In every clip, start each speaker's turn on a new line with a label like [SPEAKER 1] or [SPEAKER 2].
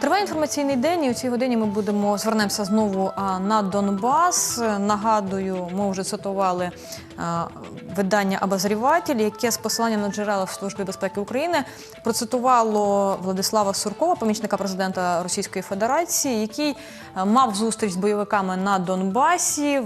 [SPEAKER 1] Триває інформаційний день, і у цій годині ми будемо звернемося знову а, на Донбас. Е, Нагадую, ми вже цитували а, видання «Обозріватель», яке з посиланням на джерела в Службі безпеки України процитувало Владислава Суркова, помічника президента Російської Федерації, який мав зустріч з бойовиками на Донбасі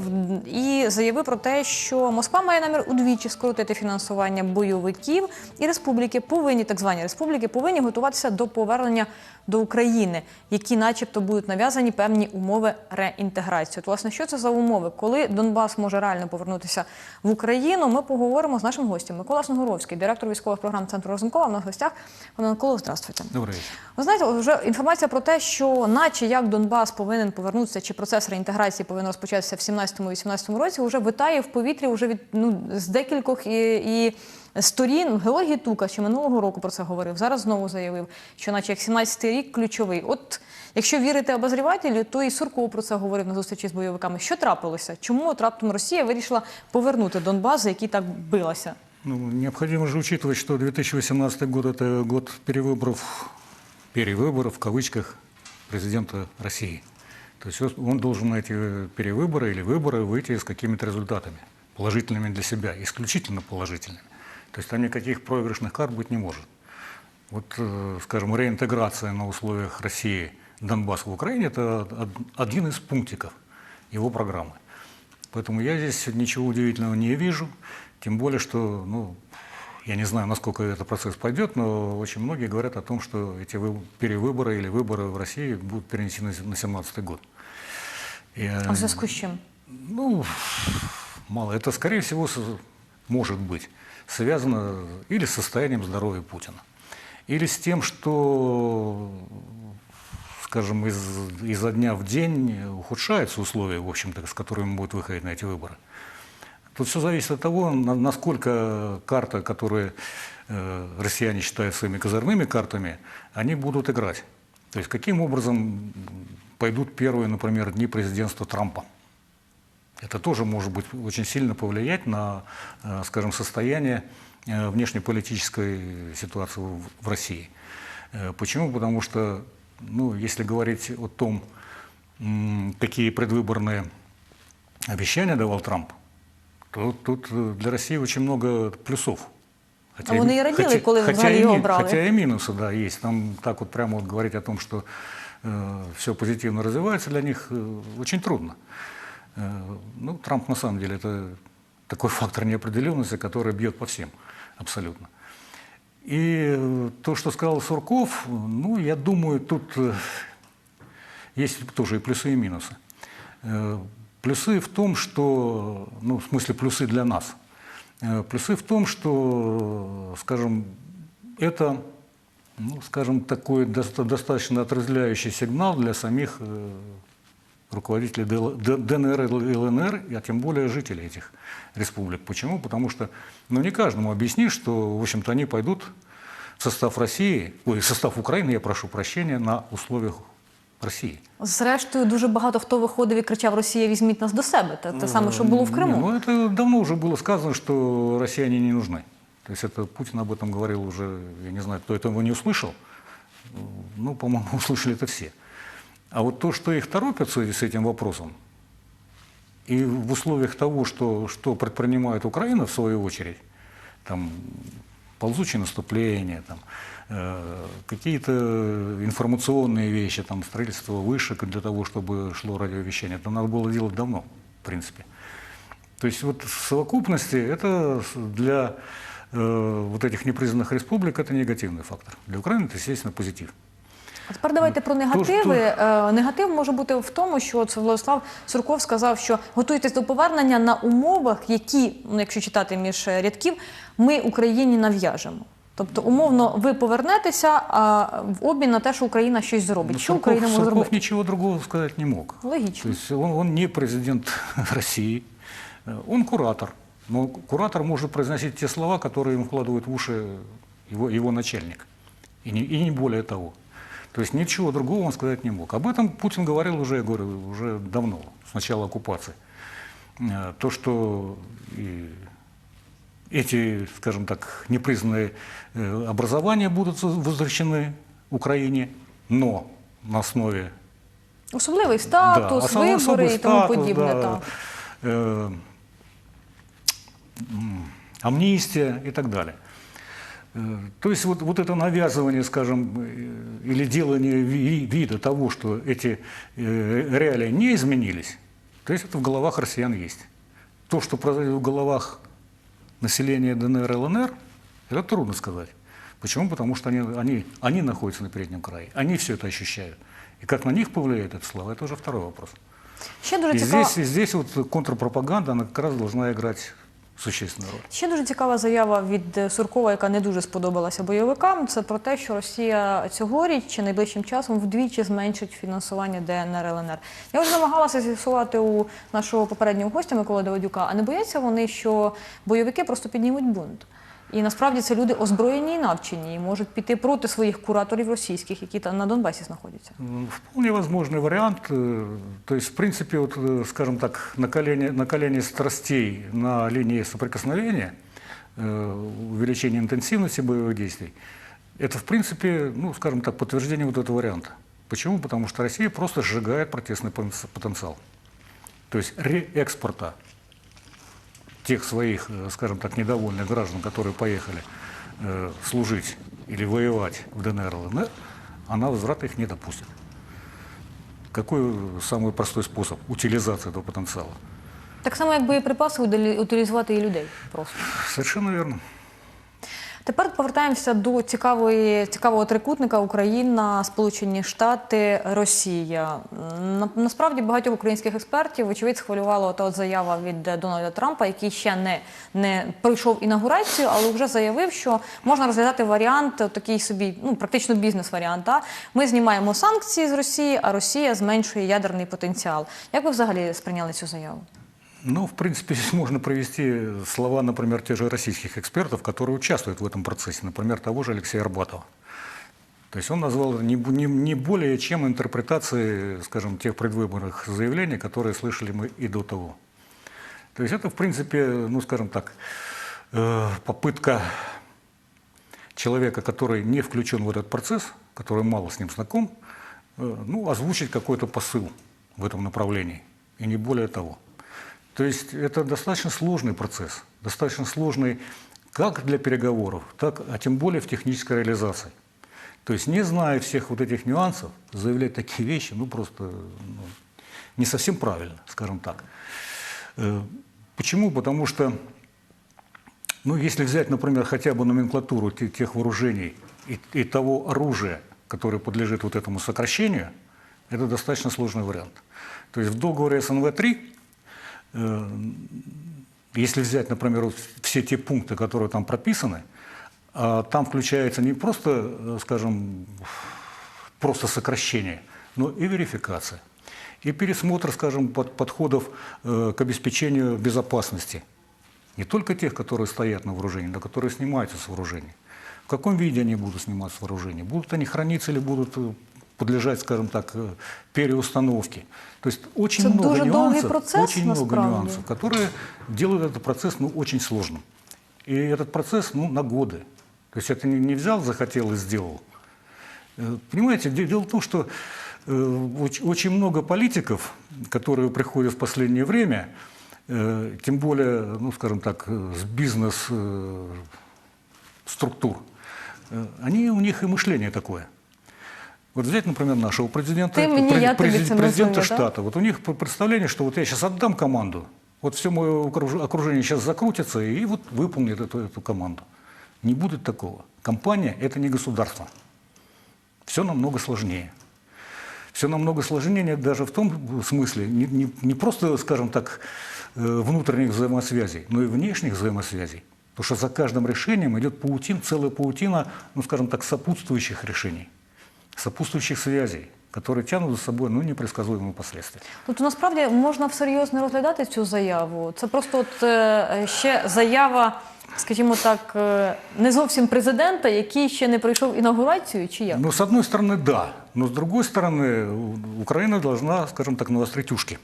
[SPEAKER 1] і заявив про те, що Москва має намір удвічі скоротити фінансування бойовиків, і республіки повинні, так звані республіки, повинні готуватися до повернення до України, які, начебто, будуть нав'язані певні умови реінтеграції. От, власне, що це за умови? Коли Донбас може реально повернутися в Україну? Ми поговоримо з нашим гостем Микола Сногуровський, директор військових програм центру Розумкова. В нас в гостях. Пане Миколо, здравствуйте.
[SPEAKER 2] Добрий вечір.
[SPEAKER 1] Ви знаєте, вже інформація про те, що наче як Донбас повинен повернутися, чи процес реінтеграції повинен розпочатися в 17-18 році, вже витає в повітрі вже від ну з декількох і, і сторін. Георгій Тука ще минулого року про це говорив. Зараз знову заявив, що наче як 17-й рік ключовий. От якщо вірити обозрівателю, то і Сурков про це говорив на зустрічі з бойовиками. Що трапилося? Чому от раптом Росія вирішила повернути Донбас, за який так билася?
[SPEAKER 2] Ну, необходимо же учитывать, что 2018 год – это год перевыборов, перевыборов в кавычках президента России. То есть он должен на эти перевыборы или выборы выйти с какими-то результатами, положительными для себя, исключительно положительными. То есть там никаких проигрышных карт быть не может. Вот, э, скажем, реинтеграция на условиях России Донбасса в Украине – это од- один из пунктиков его программы. Поэтому я здесь ничего удивительного не вижу, тем более, что, ну, я не знаю, насколько этот процесс пойдет, но очень многие говорят о том, что эти вы- перевыборы или выборы в России будут перенесены на 2017 год. И, э,
[SPEAKER 1] А в зв'язку з чим?
[SPEAKER 2] ну, мало. Это, скорее всего, с- может быть связано или с состоянием здоровья Путина, или с тем, что, скажем, из, изо дня в день ухудшаются условия, в общем-то, с которыми будут выходить на эти выборы. Тут все зависит от того, на- насколько карта, которые э, россияне считают своими козырными картами, они будут играть. То есть каким образом пойдут первые, например, дни президентства Трампа. Это тоже может быть очень сильно повлиять на, э, скажем, состояние э, внешнеполитической ситуации в в России. Э, Почему? Потому что, ну, если говорить о том, м, какие предвыборные обещания давал Трамп, то тут э, для России очень много плюсов.
[SPEAKER 1] А вони
[SPEAKER 2] и-
[SPEAKER 1] і раділи,
[SPEAKER 2] хотя-
[SPEAKER 1] коли
[SPEAKER 2] хотя
[SPEAKER 1] взагалі
[SPEAKER 2] и
[SPEAKER 1] його
[SPEAKER 2] ми-
[SPEAKER 1] брали.
[SPEAKER 2] Хотя и минусы, да, есть. Там так вот прямо вот говорить о том, что все позитивно развивается, для них э, очень трудно. Э, ну, Трамп на самом деле это такой фактор неопределенности, который бьет по всем абсолютно. И э, то, что сказал Сурков, ну, я думаю, тут э, есть тоже и плюсы, и минусы. Э, Плюсы в том, что, ну, в смысле плюсы для нас. Э, Плюсы в том, что, скажем, это, ну, скажем, такой доста- достаточно отрезвляющий сигнал для самих э, руководителей ДЛ- Д- ДНР и ЛНР, а тем более жителей этих республик. Почему? Потому что ну, не каждому объяснишь, что, в общем-то, они пойдут в состав России, ой, в состав Украины, я прошу прощения, на условиях России.
[SPEAKER 1] Зрештою, дуже багато хто виходив і кричав: Росія, візьміть нас до себе. Те, те саме, що було в
[SPEAKER 2] Не,
[SPEAKER 1] Криму.
[SPEAKER 2] ну, это давно уже было сказано, что россияне не нужны. То есть это Путин об этом говорил уже, я не знаю, кто этого не услышал. Ну, по-моему, услышали это все. А вот то, что их торопят с с этим вопросом, и в условиях того, что, что предпринимает Украина, в свою очередь, там, ползучее наступление, там, э, какие-то информационные вещи, там, строительство вышек для того, чтобы шло радиовещание, это надо было делать давно, в принципе. То есть вот в совокупности это для э, вот этих непризнанных республик это негативный фактор. Для Украины это, естественно, позитив.
[SPEAKER 1] А тепер давайте про негативи. Е, Негатив може бути в тому, що от Владислав Сурков сказав, що готуйтесь до повернення на умовах, які, ну, якщо читати між е, рядків, ми Україні нав'яжемо. Тобто, умовно, ви повернетеся а в обмін на те, що Україна щось зробить.
[SPEAKER 2] Но
[SPEAKER 1] що
[SPEAKER 2] Сурков-
[SPEAKER 1] Україна може
[SPEAKER 2] Сурков
[SPEAKER 1] зробити?
[SPEAKER 2] ничего другого сказать не мог. То
[SPEAKER 1] Логічно.
[SPEAKER 2] есть он, он не президент России, э, он куратор. Но куратор может произносить те слова, которые ему вкладывает в уши его, его начальник. И не, и не более того. То есть ничего другого он сказать не мог. Об этом Путин говорил уже, я говорю, уже давно, с начала оккупации. Э, То, что и эти, скажем так, непризнанные э, образования будут возвращены Украине, но на основе
[SPEAKER 1] Особливий статус,
[SPEAKER 2] особый-
[SPEAKER 1] вибори і тому подібне.
[SPEAKER 2] да,
[SPEAKER 1] Так.
[SPEAKER 2] э, амнистия и так далее. Э, То есть вот, вот это навязывание, скажем, э, или делание ви- вида того, что эти э, реалии не изменились, то есть это в головах россиян есть. То, что происходит в головах населения ДНР и ЛНР, это трудно сказать. Почему? Потому что они, они, они находятся на переднем крае, они все это ощущают. И как на них повлияет это слово, это уже второй вопрос.
[SPEAKER 1] Ще дуже
[SPEAKER 2] И
[SPEAKER 1] цікаво.
[SPEAKER 2] здесь, и здесь вот контрпропаганда, она как раз должна играть существенную роль.
[SPEAKER 1] Ще дуже цікава заява від Суркова, яка не дуже сподобалася бойовикам. Це про те, що Росія цьогоріч чи найближчим часом вдвічі зменшить фінансування ДНР ЛНР. Я вже намагалася з'ясувати у нашого попереднього гостя Миколи Давидюка, а не бояться вони, що бойовики просто піднімуть бунт. І насправді це люди озброєні і навчені, і можуть піти проти своїх кураторів російських, які там на Донбасі знаходяться.
[SPEAKER 2] М, Вполне возможный вариант. э, То есть, в принципе, вот, э, скажем так, накаление, накаление страстей на линии соприкосновения, э, увеличение интенсивности боевых действий, это, в принципе, ну, скажем так, подтверждение вот этого варианта. Почему? Потому что Россия просто сжигает протестный пон- потенциал. То есть реэкспорта тех своих, э, скажем так, недовольных граждан, которые поехали э, служить или воевать в ДНР, ЛНР, она возврата их не допустит. Какой э, самый простой способ утилизации этого потенциала?
[SPEAKER 1] Так само, як боєприпаси удалі- утилізувати і людей просто.
[SPEAKER 2] Совершенно верно.
[SPEAKER 1] Тепер повертаємося до цікавої, цікавого трикутника Україна, Сполучені Штати, Росія. На, насправді багатьох українських експертів, вочевидь, схвилювала та от заява від Дональда Трампа, який ще не, не пройшов інаугурацію, але вже заявив, що можна розглядати варіант, такий собі, ну практично бізнес-варіант. Ми знімаємо санкції з Росії, а Росія зменшує ядерний потенціал. Як ви взагалі сприйняли цю заяву?
[SPEAKER 2] Ну, в принципе, здесь можно привести слова, например, тех же российских экспертов, которые участвуют в этом процессе, например, того же Алексея Арбатова. То есть он назвал не, не, не более чем интерпретацией, скажем, тех предвыборных заявлений, которые слышали мы и до того. То есть это, в принципе, ну, скажем так, э, попытка человека, который не включен в этот процесс, который мало с ним знаком, э, ну, озвучить какой-то посыл в этом направлении, и не более того. То есть это достаточно сложный процесс, достаточно сложный как для переговоров, так, а тем более в технической реализации. То есть не зная всех вот этих нюансов, заявлять такие вещи, ну просто ну, не совсем правильно, скажем так. Э, Почему? Потому что, ну, если взять, например, хотя бы номенклатуру те- тех вооружений и, и того оружия, которое подлежит вот этому сокращению, это достаточно сложный вариант. То есть в договоре СНВ-3 Э, если взять, например, вот все те пункты, которые там прописаны, а там включается не просто, э, скажем, просто сокращение, но и верификация, и пересмотр, скажем, под- подходов э, к обеспечению безопасности. Не только тех, которые стоят на вооружении, но которые снимаются с вооружения. В каком виде они будут сниматься с вооружения? Будут они храниться или будут э, подлежать, скажем так, э, переустановке? То есть очень
[SPEAKER 1] Это
[SPEAKER 2] много нюансов,
[SPEAKER 1] процесс,
[SPEAKER 2] очень много нюансов, которые делают этот процесс ну, очень сложным. И этот процесс ну, на годы. То есть это не, не взял, захотел и сделал. Э, Понимаете, де- дело в том, что э, оч- очень много политиков, которые приходят в последнее время, тем более, ну, скажем так, с бизнес-структур, они, у них и мышление такое. Вот взять, например, нашего президента,
[SPEAKER 1] Ты мне,
[SPEAKER 2] пред-
[SPEAKER 1] я це
[SPEAKER 2] президента
[SPEAKER 1] да?
[SPEAKER 2] штата. Вот у них представление, что вот я сейчас отдам команду, вот все мое окруж- окружение сейчас закрутится и вот выполнит эту, эту команду. Не будет такого. Компания – это не государство. Все намного сложнее. Все намного сложнее даже в том смысле, не, не- не просто, скажем так, э, внутренних взаимосвязей, но и внешних взаимосвязей. Потому что за каждым решением идет паутин, целая паутина, ну, скажем так, сопутствующих решений, сопутствующих связей, которые тянут за собой ну, непредсказуемые последствия.
[SPEAKER 1] Тобто насправді можна всерйоз не розглядати цю заяву. Це просто от е, ще заява, скажімо так, е, не зовсім президента, який ще не пройшов інаугурацію, чи як?
[SPEAKER 2] Ну, с одной стороны, да. Но с другой стороны, у- Украина должна, скажем так, навострить ушки.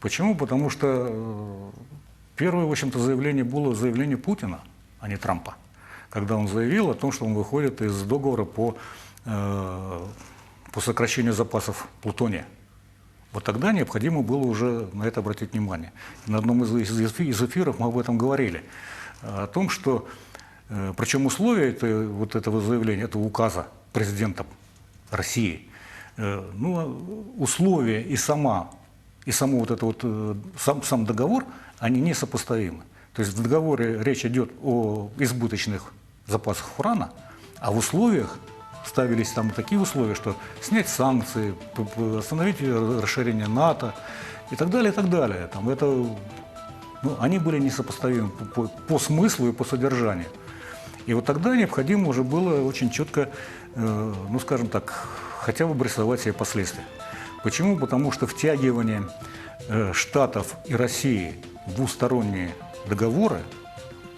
[SPEAKER 2] Почему? Потому что э, первое, в общем-то, заявление было заявление Путина, а не Трампа. Когда он заявил о том, что он выходит из договора по э, по сокращению запасов плутония. Вот тогда необходимо было уже на это обратить внимание. На одном из, эфиров мы об этом говорили. О том, что, э, причем условия это, вот этого заявления, этого указа президента России, э, ну, условия и сама, и само вот это вот, э, сам, сам договор, они несопоставимы. То есть в договоре речь идет о избыточных запасах урана, а в условиях ставились там такие условия, что снять санкции, остановить расширение НАТО и так далее, и так далее. Там это, ну, они были несопоставимы по, по- по смыслу и по содержанию. И вот тогда необходимо уже было очень четко, э, ну скажем так, хотя бы обрисовать себе последствия. Почему? Потому что втягивание э, Штатов и России в двусторонние договоры,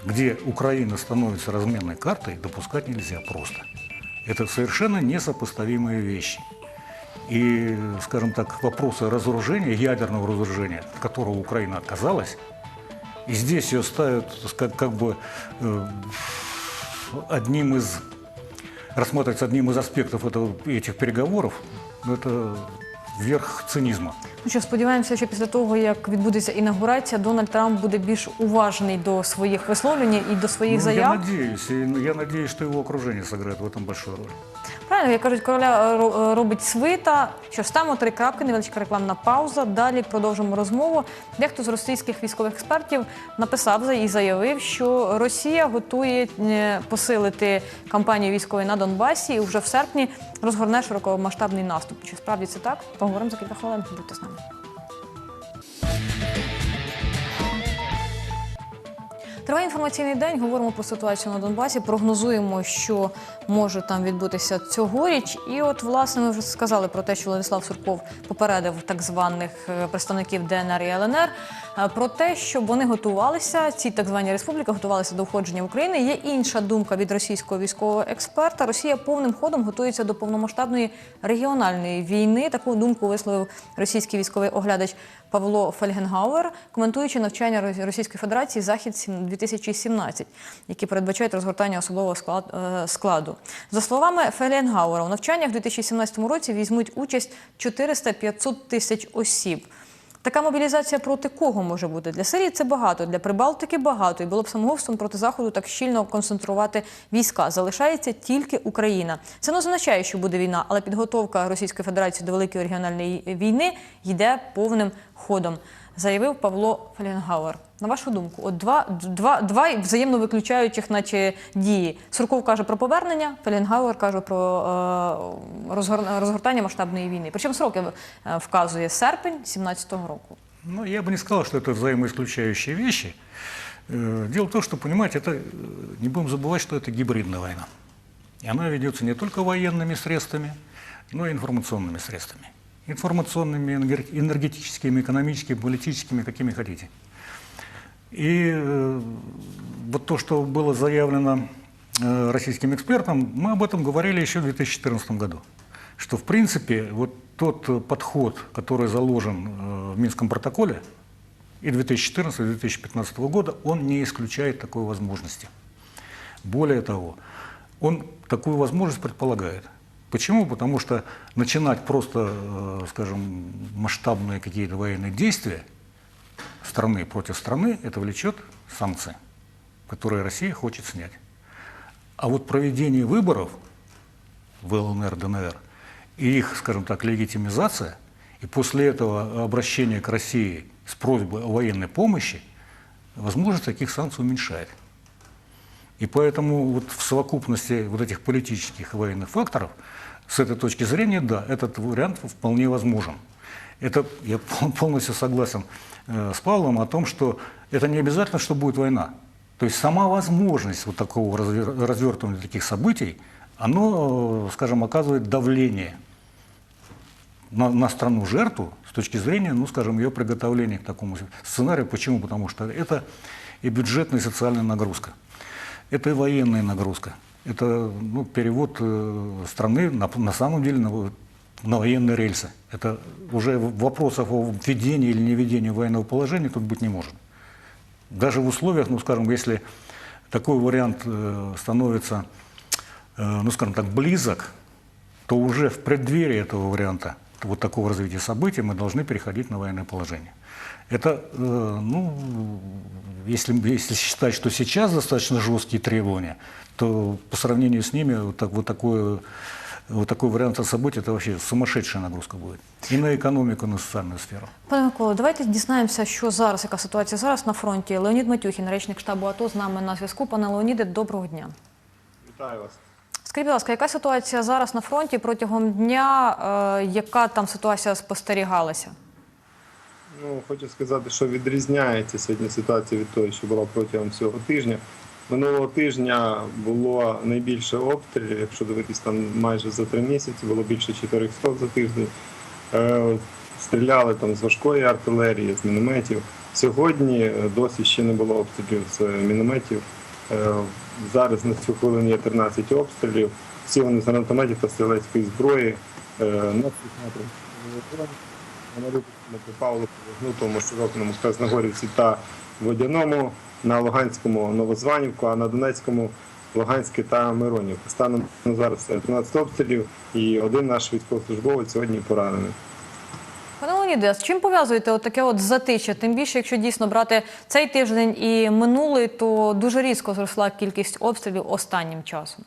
[SPEAKER 2] где Украина становится разменной картой, допускать нельзя просто. Это совершенно несопоставимые вещи. И, скажем так, вопросы разоружения, ядерного разоружения, от которого Украина отказалась, и здесь ее ставят как, как бы э, одним из рассматривается одним из аспектов этого, этих переговоров, это верх цинізму.
[SPEAKER 1] Ну що, сподіваємося, що після того, як відбудеться інаугурація, Дональд Трамп буде більш уважний до своїх висловлень і до своїх
[SPEAKER 2] Ну, я
[SPEAKER 1] заяв.
[SPEAKER 2] надеюсь, и я надеюсь, що його окруження зіграє в цьому велику роль.
[SPEAKER 1] Правильно, як кажуть, короля е, е, робить свита. Що ж, ставимо три крапки, невеличка рекламна пауза. Далі продовжимо розмову. Дехто з російських військових експертів написав і заявив, що Росія готує е, посилити кампанію військової на Донбасі і вже в серпні розгорне широкомасштабний наступ. Чи справді це так? Поговоримо за кілька хвилин. Будьте з нами. Триває інформаційний день. Говоримо про ситуацію на Донбасі. Прогнозуємо, що може там відбутися цьогоріч. І от, власне, ми вже сказали про те, що Владислав Сурков попередив так званих е, представників ДНР і ЛНР про те, щоб вони готувалися. Ці так звані республіки готувалися до входження в Україну. Є інша думка від російського військового експерта. Росія повним ходом готується до повномасштабної регіональної війни. Таку думку висловив російський військовий оглядач Павло Фельгенгауер, коментуючи навчання Рос- Російської Федерації Захід сім- 2017, які передбачають розгортання особового е, складу. За словами Фельгенгауера, у навчаннях у 2017 році візьмуть участь 400-500 тисяч осіб. Така мобілізація проти кого може бути? Для Сирії це багато, для Прибалтики багато. І було б самогубством проти Заходу так щільно концентрувати війська. Залишається тільки Україна. Це не означає, що буде війна, але підготовка Російської Федерації до великої регіональної війни йде повним ходом, заявив Павло Фелінгауер. На вашу думку, от два, два, два взаємно виключаючих, наче дії. Сурков каже про повернення, Фелінгауер каже про е, розгор- розгортання масштабної війни. Причому сроки е, вказує серпень 17-го року.
[SPEAKER 2] Ну, я бы не сказал, что это взаимоисключающие вещи. Э, Дело в том, что, понимаете, это, э, не будем забывать, что это гибридная война. И она ведется не только военными средствами, но и информационными средствами. Информационными, энергет- энергетическими, экономическими, политическими, какими хотите. И э, вот то, что было заявлено э, российским экспертам, мы об этом говорили еще в 2014 году. Что, в принципе, вот тот подход, который заложен э, в Минском протоколе и 2014, и 2015 года, он не исключает такой возможности. Более того, он такую возможность предполагает. Почему? Потому что начинать просто, э, скажем, масштабные какие-то военные действия страны против страны, это влечет санкции, которые Россия хочет снять. А вот проведение выборов в ЛНР, ДНР и их, скажем так, легитимизация, и после этого обращение к России с просьбой о военной помощи, возможность таких санкций уменьшает. И поэтому вот в совокупности вот этих политических и военных факторов, с этой точки зрения, да, этот вариант вполне возможен. Это, я пол- полностью согласен э, с Павлом о том, что это не обязательно, что будет война. То есть сама возможность вот такого развер- развертывания таких событий, оно, э, скажем, оказывает давление на, на страну жертву с точки зрения, ну, скажем, ее приготовления к такому сценарию. Почему? Потому что это и бюджетная, и социальная нагрузка. Это и военная нагрузка. Это ну, перевод э, страны на, на самом деле на, на военные рельсы. Это уже вопросов о введении или не введении военного положения тут быть не может. Даже в условиях, ну, скажем, если такой вариант э, становится, э, ну, скажем так, близок то уже в преддверии этого варианта, вот такого развития событий, мы должны переходить на военное положение. Это, э, ну, если, если считать, что сейчас достаточно жесткие требования, то по сравнению с ними вот, так, вот, такое, вот такой вариант событий, это вообще сумасшедшая нагрузка будет. И на экономику, и на социальную сферу.
[SPEAKER 1] Пане Миколо, давайте дізнаємося, що зараз, яка ситуація зараз на фронті. Леонід Матюхін, речник штабу АТО, з нами на зв'язку. Пане Леоніде, доброго дня.
[SPEAKER 3] Вітаю вас.
[SPEAKER 1] Скажіть, будь ласка, яка ситуація зараз на фронті протягом дня? Е, яка там ситуація спостерігалася?
[SPEAKER 3] Ну, хочу сказати, що відрізняється сьогодні ситуація від того, що була протягом всього тижня. Минулого тижня було найбільше обстрілів, якщо дивитись там майже за три місяці, було більше 400 за тиждень. Е, Стріляли там з важкої артилерії, з мінометів. Сьогодні е, досі ще не було обстрілів з мінометів. Е, Зараз на цю хвилину є 13 обстрілів. Всі вони з гранатометів та стрілецької зброї. Е, На цих напрямках на Павловському, Гнутому, Широкому, Красногорівці та Водяному, на Луганському Новозванівку, а на Донецькому Луганське та Миронівка. Станом на зараз 13 обстрілів і один наш військовослужбовець сьогодні поранений.
[SPEAKER 1] Пане Леоніде, з чим пов'язуєте от таке от затища? Тим більше, якщо дійсно брати цей тиждень і минулий, то дуже різко зросла кількість обстрілів останнім часом.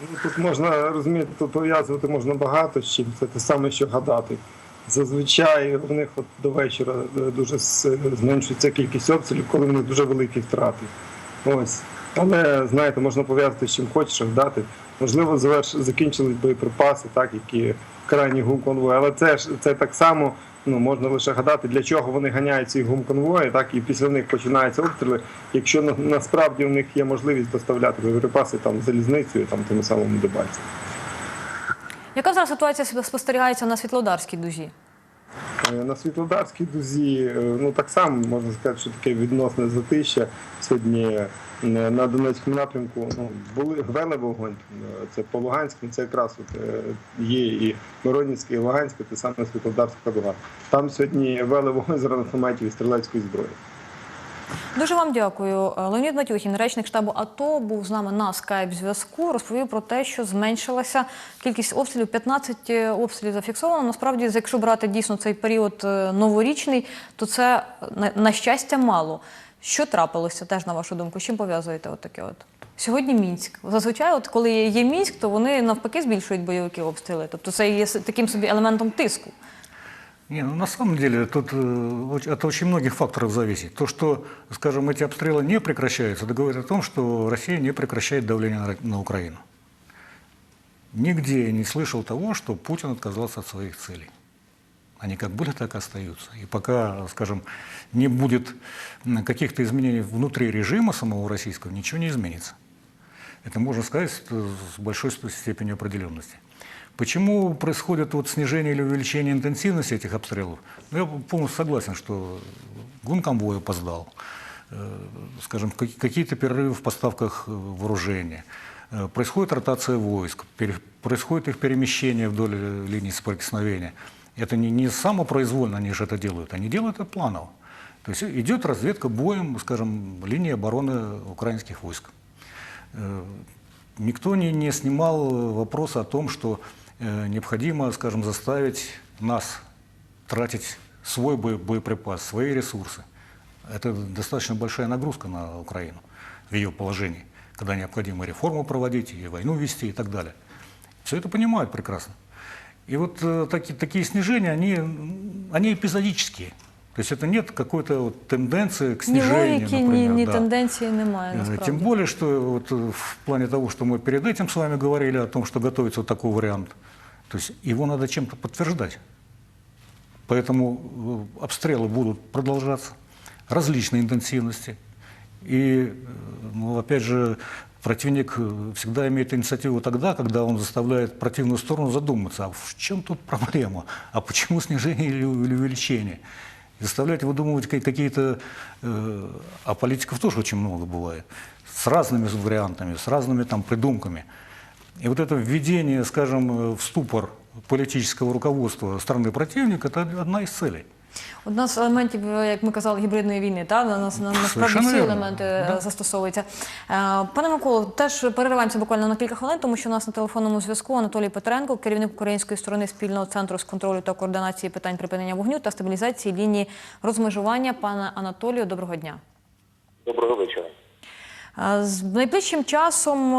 [SPEAKER 3] Ну, Тут можна розуміти, тут пов'язувати можна багато з чим. Це те саме, що гадати. Зазвичай в них от до вечора е, дуже зменшується кількість обстрілів, коли в них дуже великі втрати. Ось. Але знаєте, можна пов'язати з чим хочеш гадати. Можливо, заверш... закінчились боєприпаси, так, які крайні гум-конвої. Але це ж це так само ну, можна лише гадати, для чого вони ганяють ці гум-конвої, так, і після них починаються обстріли, якщо на, насправді в них є можливість доставляти боєприпаси там залізницею, там тими самими Дебальцями.
[SPEAKER 1] Яка зараз ситуація спостерігається на Світлодарській дузі?
[SPEAKER 3] Е, На Світлодарській дузі, е, ну так само можна сказати, що таке відносне затища. Сьогодні на Донецькому напрямку ну, були вели вогонь. е, Це по Луганському, це якраз от, е, є і Миронівське, і Луганське, те саме Світлодарська дуга. Там сьогодні вели вогонь з гранатометів і стрілецької зброї.
[SPEAKER 1] Дуже вам дякую. Е, Леонід Матюхін, речник штабу АТО, був з нами на скайп-зв'язку. Розповів про те, що зменшилася кількість обстрілів. 15 обстрілів зафіксовано. Насправді, якщо брати дійсно цей період е, новорічний, то це на щастя мало. Що трапилося теж на вашу думку? З чим пов'язуєте от таке? От сьогодні Мінськ. Зазвичай, от коли є Мінськ, то вони навпаки збільшують бойовики обстріли. Тобто це є с- таким собі елементом тиску.
[SPEAKER 2] Не, ну на самом деле тут э, оч- от очень многих факторов зависит. То, что, скажем, эти обстрелы не прекращаются, это говорит о том, что Россия не прекращает давление на, Ро- на Украину. Нигде я не слышал того, что Путин отказался от своих целей. Они как были, так и остаются. И пока, скажем, не будет каких-то изменений внутри режима самого российского, ничего не изменится. Это можно сказать с большой степенью определенности. Почему происходит вот снижение или увеличение интенсивности этих обстрелов? Ну, я полностью согласен, что гунконвой опоздал, э, скажем, как- какие-то перерывы в поставках э, вооружения, Э, происходит ротация войск, происходит их перемещение вдоль линии соприкосновения. Это не, не самопроизвольно они же это делают, они делают это планово. То есть идет разведка боем, скажем, линии обороны украинских войск. Э, Никто не, не снимал вопрос о том, что э, необходимо, скажем, заставить нас тратить свой бое- боеприпас, свои ресурсы. Это достаточно большая нагрузка на Украину в ее положении, когда необходимо реформу проводить, и войну вести и так далее. Все это понимают прекрасно. И вот э, таки- такие снижения, они, м, они эпизодические. То есть это нет какой-то вот тенденции к
[SPEAKER 1] Ні
[SPEAKER 2] снижению,
[SPEAKER 1] логіки, ні,
[SPEAKER 2] например,
[SPEAKER 1] ні
[SPEAKER 2] да.
[SPEAKER 1] тенденції немає.
[SPEAKER 2] Э,
[SPEAKER 1] Насправді.
[SPEAKER 2] Тем более, что вот э, в плане того, что мы перед этим с вами говорили о том, что готовится вот такой вариант, то есть его надо чем-то подтверждать. Поэтому э, обстрелы будут продолжаться различной интенсивности. И, э, ну, опять же, противник э, всегда имеет инициативу тогда, когда он заставляет противную сторону задуматься, а в чем тут проблема, а почему снижение или увеличение. И заставлять выдумывать ка- какие-то, э, а политиков тоже очень много бывает, с разными вариантами, с разными там придумками. И вот это введение, скажем, э, в ступор политического руководства страны противника – это одна из целей.
[SPEAKER 1] Одна з елементів, як ми казали, гібридної війни, та на нас на- насправді всі елементи е, застосовуються. Е, Пане Миколо, теж перериваємося буквально на кілька хвилин, тому що у нас на телефонному зв'язку Анатолій Петренко, керівник української сторони спільного центру з контролю та координації питань припинення вогню та стабілізації лінії розмежування. Пане Анатолію, доброго дня.
[SPEAKER 4] Доброго вечора.
[SPEAKER 1] Е, З найближчим часом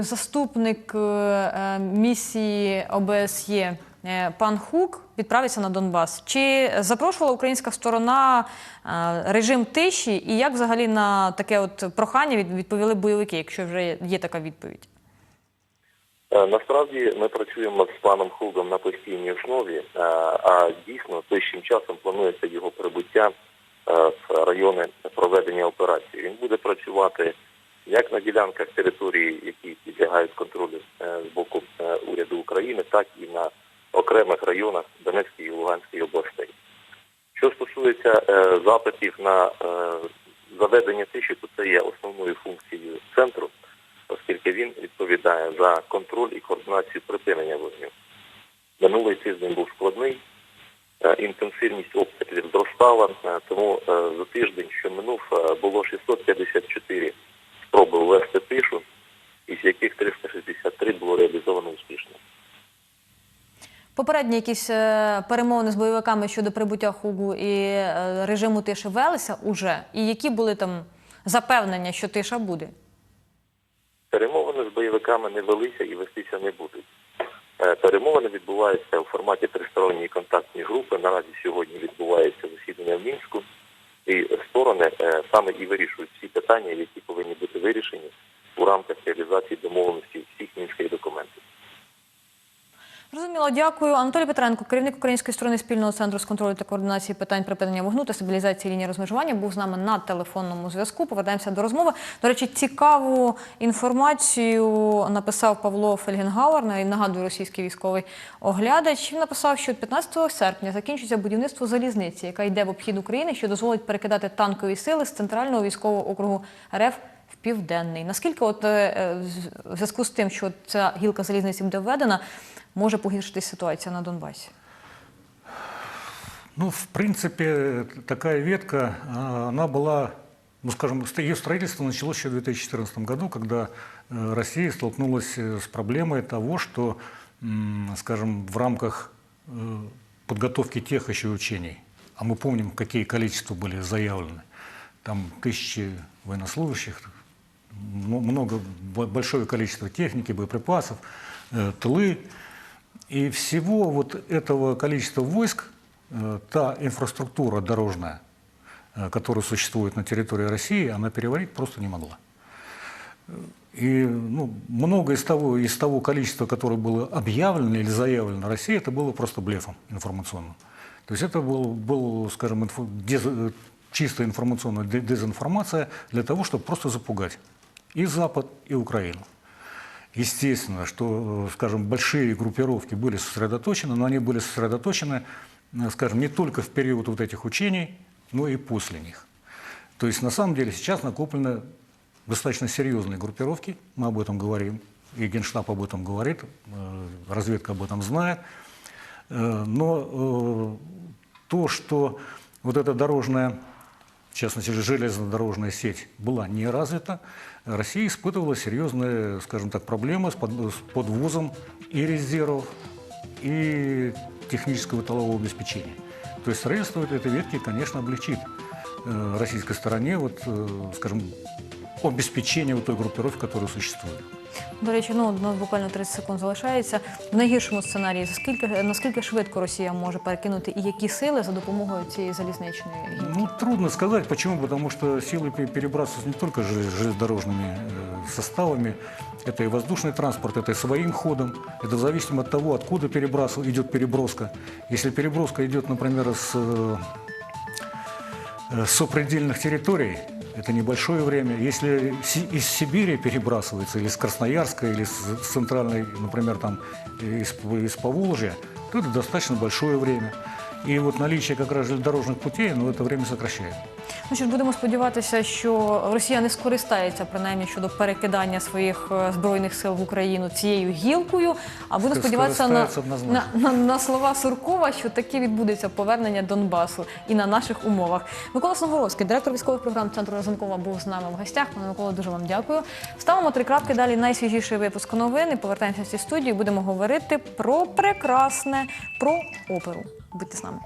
[SPEAKER 1] заступник місії ОБСЄ пан Хук відправиться на Донбас. Чи запрошувала українська сторона е, режим тиші, і як взагалі на таке от прохання від- відповіли бойовики, якщо вже є така відповідь?
[SPEAKER 4] Е, Насправді ми працюємо з паном Хулдом на постійній основі, е, а дійсно ближчим часом планується його прибуття е, в райони проведення операції. Він буде працювати як на ділянках території, які підлягають контролю е, з боку е, уряду України, так і на окремих районах Донецької і Луганської областей. Що стосується е, запитів на е, заведення тиші, то це є основною функцією центру, оскільки він відповідає за контроль і координацію припинення вогню. Минулий тиждень був складний, е, інтенсивність обстрілів зростала, е, тому е, за тиждень, що минув, е, було 654 спроби ввести тишу,
[SPEAKER 1] Попередні якісь е, перемовини з бойовиками щодо прибуття Хугу і е, режиму тиші велися уже? І які були там запевнення, що тиша буде?
[SPEAKER 4] Перемовини з бойовиками не велися і вестися не будуть. Е, Перемовини відбуваються у форматі тристоронньої контактної групи. Наразі сьогодні відбувається засідання в Мінську, і сторони саме і вирішують всі питання, які повинні бути вирішені у рамках реалізації домовленості всіх мінських документів.
[SPEAKER 1] Зрозуміло, дякую. Анатолій Петренко, керівник української сторони спільного центру з контролю та координації питань припинення вогню та стабілізації лінії розмежування, був з нами на телефонному зв'язку. Повертаємося до розмови. До речі, цікаву інформацію написав Павло Фельгенгауер, на- нагадую, російський військовий оглядач. Він написав, що 15 серпня закінчиться будівництво залізниці, яка йде в обхід України, що дозволить перекидати танкові сили з центрального військового округу РФ південний. Наскільки, от е, е, в зв'язку з тим, що ця гілка залізниці буде введена, може погіршитись ситуація на Донбасі?
[SPEAKER 2] Ну, в принципе, такая ветка, а, она была, ну, скажем, ст- ее строительство началось еще в 2014 году, когда э, Россия столкнулась э, с проблемой того, что, м, скажем, в рамках э, подготовки тех еще учений, а мы помним, какие количества были заявлены, там тысячи военнослужащих, м- много, бо- большое количество техники, боеприпасов, э, тылы. И всего вот этого количества войск, э, та инфраструктура дорожная, э, которая существует на территории России, она переварить просто не могла. И ну, много из того, из того количества, которое было объявлено или заявлено России, это было просто блефом информационным. То есть это был, был скажем, инфо- дез- чисто информационная де- дезинформация для того, чтобы просто запугать и Запад, и Украину. Естественно, что, э, скажем, большие группировки были сосредоточены, но они были сосредоточены, э, скажем, не только в период вот этих учений, но и после них. То есть, на самом деле, сейчас накоплены достаточно серьезные группировки, мы об этом говорим, и Генштаб об этом говорит, э, разведка об этом знает. Но то, что вот эта дорожная частности, железнодорожная сеть была не развита, Россия испытывала серьезные, скажем так, проблемы с, под- с подвозом и резервов, и технического тылового обеспечения. То есть строительство этой ветки, конечно, облегчит э, российской стороне, вот, э, скажем, обеспечение вот той группировки, которая существует.
[SPEAKER 1] До речі, ну у нас буквально 30 секунд залишається. В найгіршому сценарії скільки наскільки швидко Росія може перекинути і які сили за допомогою цієї залізничної гілки?
[SPEAKER 2] Ну, трудно сказать. Почему? Потому что силы пе- перебрасываются не только желе- железнодорожными э, составами, это и воздушный транспорт, это и своим ходом. Это в зависимости от того, откуда перебрасыв- идет переброска. Если переброска идет, например, с, э, э, с сопредельных территорий, это небольшое время. Если из Сибири перебрасывается, или с Красноярска, или с центральной, например, там, из, из Поволжья, то это достаточно большое время. И вот наличие как раз железнодорожных путей, ну, это время сокращает.
[SPEAKER 1] Ну що ж, будемо сподіватися, що Росія не скористається принаймні щодо перекидання своїх е, збройних сил в Україну цією гілкою. А будемо сподіватися на, на, на, на слова Суркова, що таки відбудеться повернення Донбасу і на наших умовах. Микола Сногоровський, директор військових програм Центру Разумкова, був з нами в гостях. Пане Микола, дуже вам дякую. Ставимо три крапки. Далі найсвіжіший випуск новин. І повертаємося в ці студії. Будемо говорити про прекрасне, про оперу. Будьте с нами.